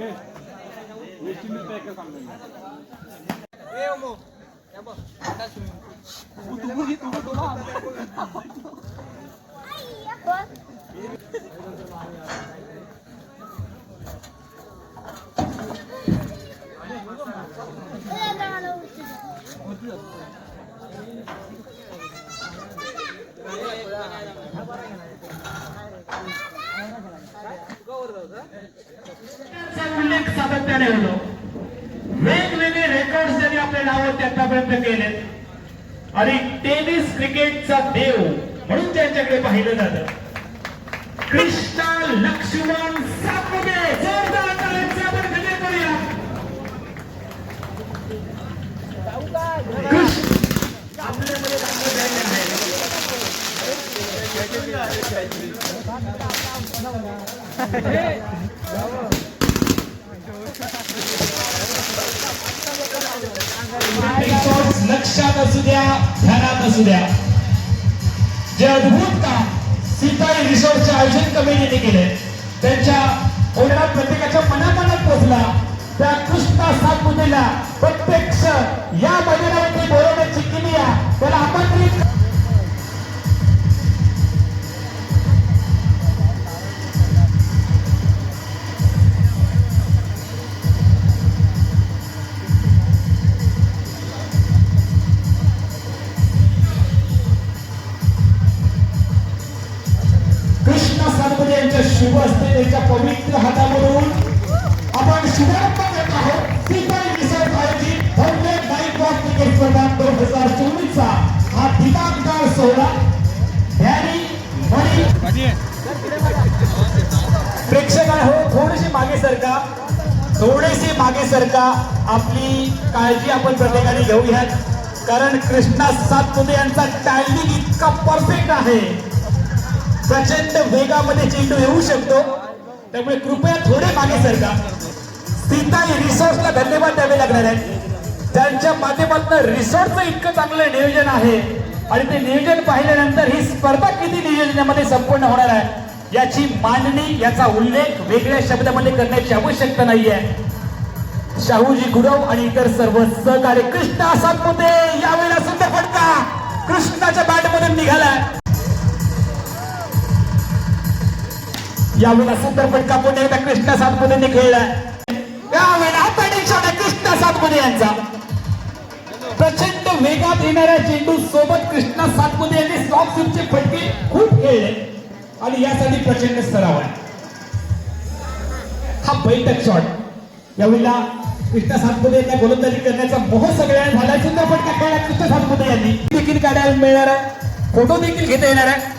Yeah. सातत्याने होतो वेगवेगळे रेकॉर्ड त्यांनी आपल्या नावावरती आतापर्यंत केले आणि टेनिस क्रिकेटचा देव म्हणून त्यांच्याकडे पाहिलं जात. कृष्णा लक्ष्मण सातपुते जोरदार कृष्ण आपल्यामध्ये लक्षात असू द्या ध्यानात असू द्या. जे अद्भुत काम सीताई रिसॉर्टचे आयोजन कमिटीने केले त्यांच्या ओढा प्रत्येकाच्या मनामनात पोहोचला त्या कृष्णा सातपुतेला प्रेक्षक आहे हो थोडीशी मागे सरका. थोडीशी मागे सरका. आपली काळजी आपण प्रत्येकाने घेऊयात. कारण कृष्णा सातपुते यांचा टायमिंग इतका परफेक्ट आहे. प्रचंड वेगामध्ये चेंडू येऊ शकतो. त्यामुळे कृपया थोडे मागे सरका. सीता रिसोर्सला धन्यवाद द्यावे लागणार आहेत. त्यांच्या माध्यमातून रिसॉर्टचं इतकं चांगलं नियोजन आहे. आणि ते नियोजन पाहिल्यानंतर ही स्पर्धा किती नियोजनामध्ये संपूर्ण होणार आहे. याची मांडणी याचा उल्लेख वेगळ्या शब्दामध्ये करण्याची आवश्यकता नाहीये. शाहूजी गुरव आणि इतर सर्व सहकारी कृष्णा सातपुते यावेळेला सुद्धा फटका. कृष्णाच्या बॅटमधून निघालाय. यावेळेला सुंदर फटका पुन्हा एकदा कृष्णा सातपुतेने खेळलाय. यावेळेला हाताने शॉट आहे कृष्णा सातपुते यांचा. प्रचंड वेगात येणाऱ्या चेंडू सोबत कृष्णा सातपुते यांनी सॉफ्ट फटके खूप खेळले. आणि यासाठी प्रचंड सराव आहे. हा बैठक शॉट यावेळेला कृष्णा सातपुते यांना गोलंदाजी करण्याचा मोह सगळ्यांना झाला सुंदर फटका खेळला कृष्णा सातपुते यांनी. देखील काढायला मिळणार आहे. फोटो देखील घेता येणार आहे.